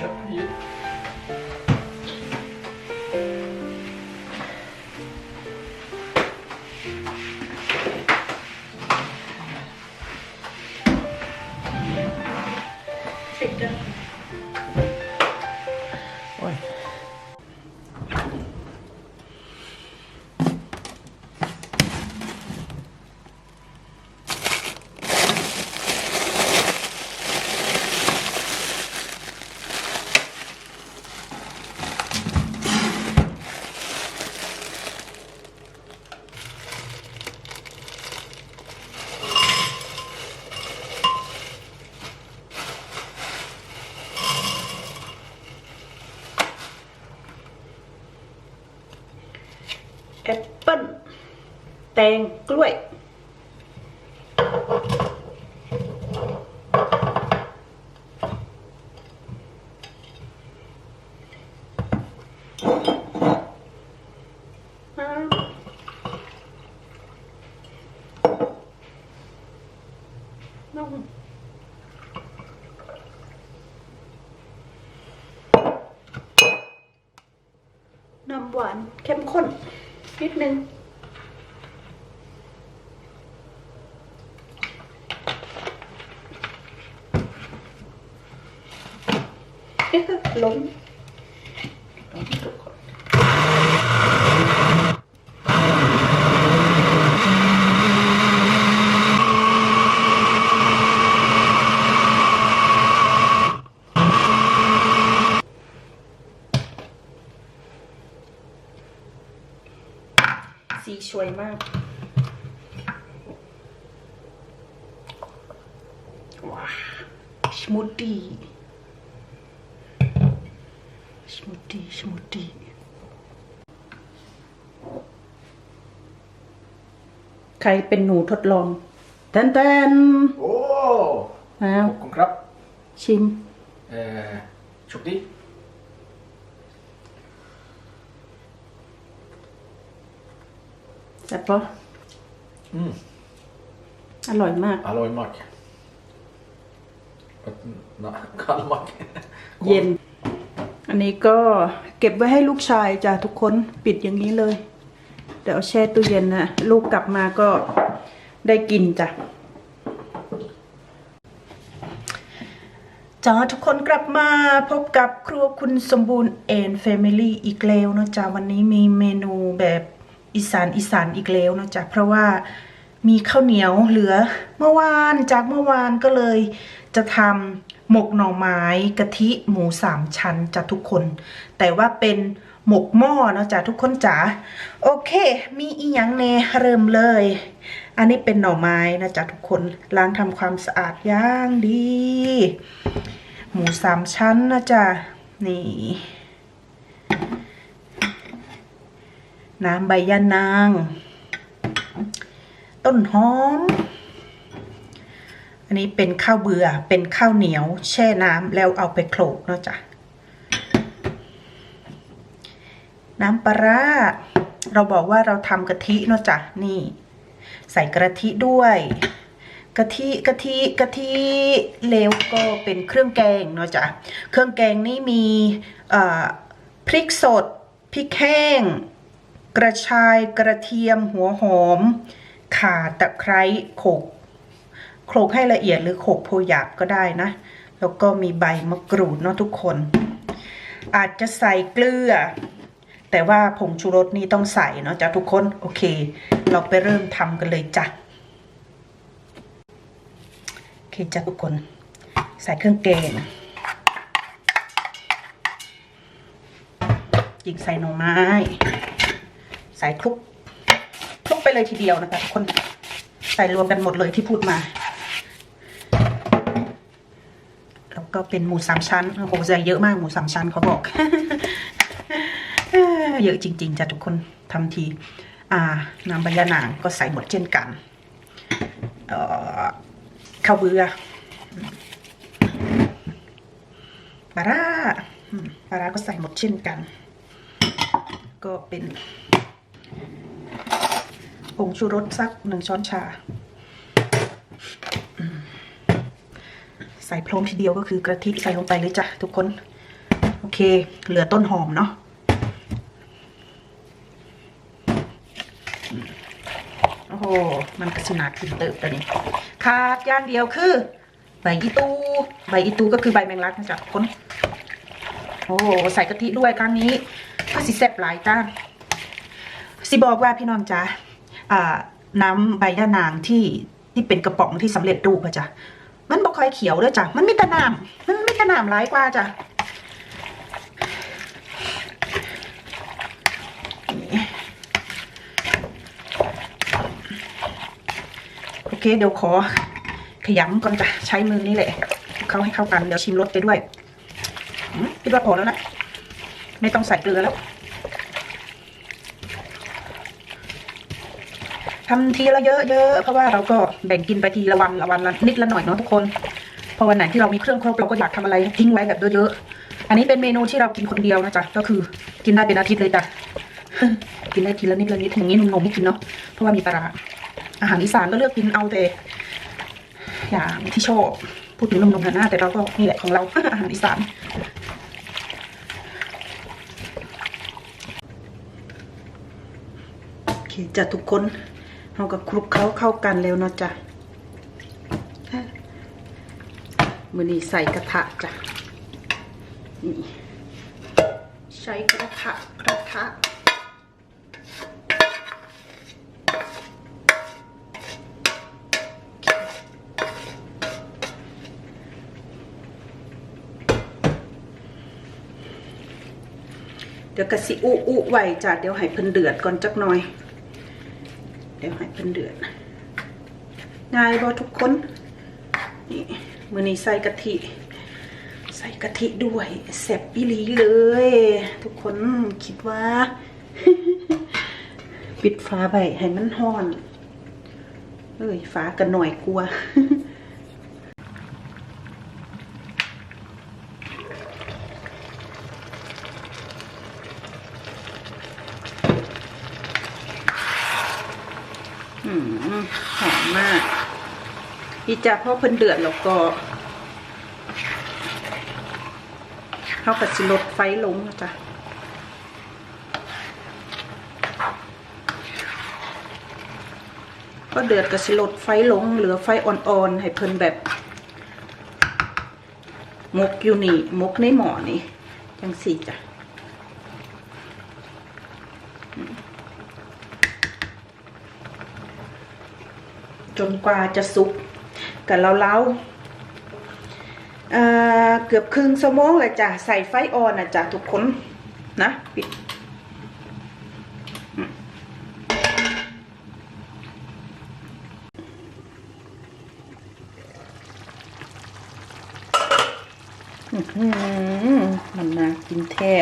Yeah. แตงกล้วยน้องน้ำหวานเข้มข้นนิดนึง เอ๊ะ ล้มล้มทุกคนสีสวยมากว้าวสมูทตี้ สมูทตี้สมูทตี้ใครเป็นหนูทดลองแตนแตน Åh! อ้าว Och krab. ชิม Eh, Tjockt i. แซ่บปะ Mm. อร่อยมาก Halloj Mac. Nej, kall Mac. เย็น อันนี้ก็เก็บไว้ให้ลูกชายจ้ะทุกคนปิดอย่างนี้เลย เดี๋ยวแช่ตู้เย็นนะลูกกลับมาก็ได้กินจ้ะจ้าทุกคนกลับมาพบกับครัวคุณสมบูรณ์เอนเฟมิลี่อีกแล้วนะจ๊ะวันนี้มีเมนูแบบอีสานอีสานอีกแล้วนะจ๊ะเพราะว่ามีข้าวเหนียวเหลือเมื่อวานจากเมื่อวานก็เลยจะทำ หมกหน่อไม้กะทิหมูสามชั้นจ้ะทุกคน แต่ว่าเป็นหมกหม้อนะจ๊ะทุกคนจ๋าโอเค มีอีหยังเนเริ่มเลย อันนี้เป็นหน่อไม้นะจ๊ะทุกคนล้างทำความสะอาดย่างดี หมูสามชั้นนะจ๊ะนี่ น้ำใบยะนาง ต้นหอม อันนี้เป็นข้าวเบื่อเป็นข้าวเหนียว แช่น้ำแล้วเอาไปโขลกเนาะจ๊ะน้ำปลาเราบอกว่าเราทำกะทิเนาะจ๊ะนี่ ใส่กะทิด้วยกะทิกะทิกะทิแล้วก็เป็นเครื่องแกงเนาะจ๊ะเครื่องแกงนี่มีพริกสดพริกแห้ง กระชายกระเทียมหัวหอม ข่าตะไคร้โขก โขลกให้ละเอียดหรือโขลกโพหยาบก็ได้นะ แล้วก็มีใบมะกรูดเนาะทุกคน อาจจะใส่เกลือ แต่ว่าผงชูรสนี่ต้องใส่เนาะจ้ะทุกคน โอเค เราไปเริ่มทำกันเลยจ้ะ โอเคจ้ะทุกคน ใส่เครื่องแกงยิงใส่หน่อไม้ ใส่คลุกคลุกไปเลยทีเดียวนะคะทุกคนใส่รวมกันหมดเลยที่พูดมา แล้ว ก็เป็นหมูสามชั้นโอ้โหใส่เยอะมากหมูสามชั้นเขาบอก เยอะจริง ๆจ้ะทุกคนทำที อ่าน้ำใบยะนางก็ใส่หมดเช่นกันเออข้าวเบือปลาร้าปลาร้าก็ใส่หมดเช่นกัน ก็เป็นผงชูรสสักหนึ่งช้อนชา ใส่พร้อมทีเดียวก็คือกระทิใส่ลงไปเลยจ้ะทุกคน โอเค เหลือต้นหอมเนาะโอ้โห มันกระสินาขึ้นเติบตัวนี้ขาดอย่างเดียวคือใบอีตู ใบอีตูก็คือใบแมงลักนะจ๊ะทุกคน โอ้โหใส่กะทิด้วยครั้งนี้ก็สิแซ่บหลายจ้าสิบอกว่าพี่น้องจ๊ะอ่าน้ำใบยะนางที่ที่เป็นกระป๋องที่สำเร็จรูปอะจ้ะ มันบ่ค่อยเขียวเลยจ้ะ มันมีแต่น้ำมันมีแต่น้ำหลายกว่าจ้ะโอเค เดี๋ยวขอขยำก่อนจ้ะ ใช้มือนี่แหละ เข้าให้เข้ากัน เดี๋ยวชิมรสไปด้วยอืมคิดว่าพอแล้วนะ ไม่ต้องใส่เกลือแล้ว ทำทีละเยอะๆ เพราะว่าเราก็แบ่งกินไปทีละวันละวันละนิดละหน่อยเนาะทุกคนพอวันไหนที่เรามีเครื่องครบเราก็อยากทำอะไรทิ้งไว้แบบเยอะๆ อันนี้เป็นเมนูที่เรากินคนเดียวนะจ๊ะ ก็คือกินได้เป็นอาทิตย์เลยจ้ะ กินได้ทีละนิดละนิดอย่างนี้นุ่มๆไม่กินเนาะ เพราะว่ามีปลาอาหารอีสานก็เลือกกินเอาแต่อย่างที่ชอบพูดถึงนุ่มๆนะแต่เราก็นี่แหละของเราอาหารอีสานโอเคจ้ะทุกคน เรากับคลุกเขาเข้ากันแล้วเนาะจ้ะมือนี้ใส่กระทะจ้ะนี่ใช้กระทะกระทะเดี๋ยวกะสิอุอุไว้จ้ะเดี๋ยวให้เพิ่นเดือดก่อนจักหน่อย เดี๋ยวให้เพิ่นเดือดง่ายบ่ทุกคนนี่มือนี้ใส่กะทิใส่กะทิด้วยแซ่บอีหลีเลย ทุกคนคิดว่า ปิดฟ้าไปให้มันห้อนเอ้ยฟ้ากันหน่อยกลัว หอมมากอีจ้าพราะเพิ่นเดือดแล้วก็เขากับสิลดไฟลงนะจ้ะก็เดือดกับสิลดไฟลง เหลือไฟอ่อนๆ ให้เพิ่นแบบมกอยู่นี่มกในหม้อนี่จังสี่จ้ะ จนกว่าจะสุกกับเราเล้าเเกือบครึ่งชั่วโมงเลยจ้ะใส่ไฟอ่อนนะจ้ะทุกคนนะปิดมันน่ากินแท้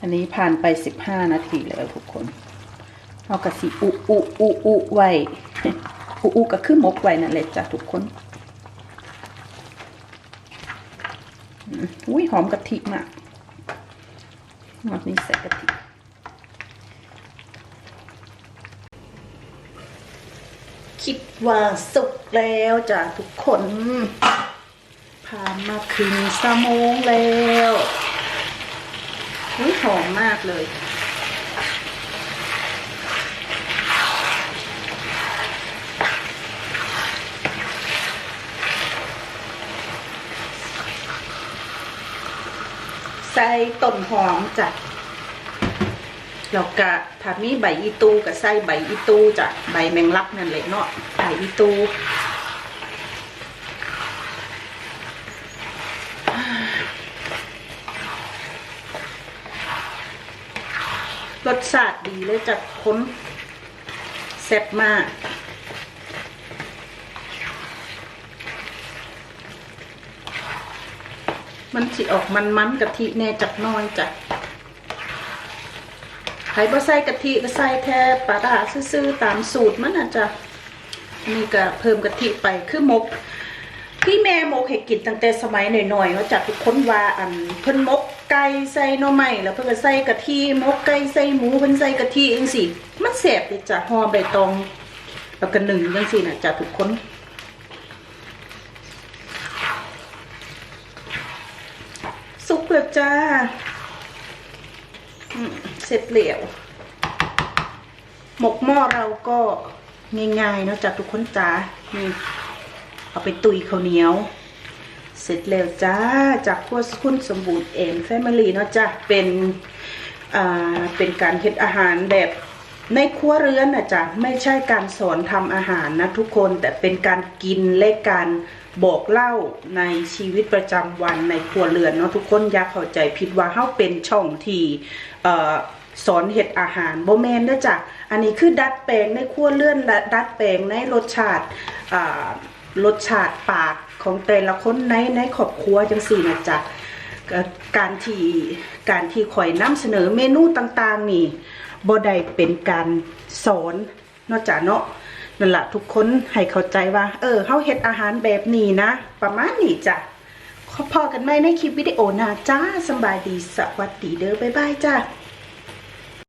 อันนี้ผ่านไปสิบห้านาทีแล้วทุกคนเอากระสีอุอุอุอุไว้อุอุก็คือมกไว้นั่นแหละจ้ะทุกคนอุ้ยหอมกะทิมากรอบนี้ใส่กะทิคิดว่าสุกแล้วจ้ะทุกคน ผ่านมาครึ่งชั่วโมงแล้ว อุ๊ยหอมมากเลยใส่ต้นหอมจ้ะแล้วก็ถ้ามีใบอีตูก็ใส่ใบอีตูจ้ะใบแมงลักนั่นแหละเนาะใบอีตู รสชาติดีเลยจัดค้นแซ่บมากมันสิออกมันๆกะทิแน่จักน้อยจ้ะใครบ่ใส่กะทิก็ใส่แค่ปลาดาซื่อๆตามสูตรมันน่ะจ้ะนี่ก็เพิ่มกะทิไปคือหมกที่แม่หมกให้กินตั้งแต่สมัยหน่อยๆว่าจากทุกคนว่าอันเพิ่นหมก ไก่ใส่หน่อไม้แล้วเพิ่นก็ใส่กะทิหมกไก่ใส่หมูเพิ่นใส่กะทิจังซี่มันแซ่บเลยจ้ะห่อใบตองแล้วก็หนึ่งจังซี่น่ะจ้ะทุกคนสุกแล้วจ้าเสร็จแล้วหมกหม้อเราก็ง่ายๆเนาะจ้ะทุกคนจ้านี่เอาไปตุยข้าวเหนียว เสร็จแล้วจ้าจากครัวคุณสมบูรณ์เอ็มแฟมิลี่เนาะจ้ะเป็นอ่าเป็นการเฮ็ดอาหารแบบในครัวเรือนนะจ๊ะไม่ใช่การสอนทำอาหารนะทุกคนแต่เป็นการกินและการบอกเล่าในชีวิตประจำวันในครัวเรือนเนาะทุกคนอย่าเข้าใจผิดว่าเฮาเป็นช่องที่เอ่อสอนเห็ดอาหารโบแมนเด้อจ้ะอันนี้คือดัดแปลงในครัวเลื่อนและดัดแปลงในรสชาติอ่า รสชาติปากของแต่ละคนในในครอบครัวจังสี่นะจ๊ะก็การที่การที่ข่อยนำเสนอเมนูต่างๆ นี่บ่ได้เป็นการสอนนอกจากเนาะนั่นแหละทุกคนให้เข้าใจว่า เออเฮาเฮ็ดอาหารแบบนี้นะ ประมาณนี้จ้ะขอพอกันไหมในคลิปวิดีโอหน้าจ้าสบายดีสวัสดีเด้อบ๊ายบายจ้า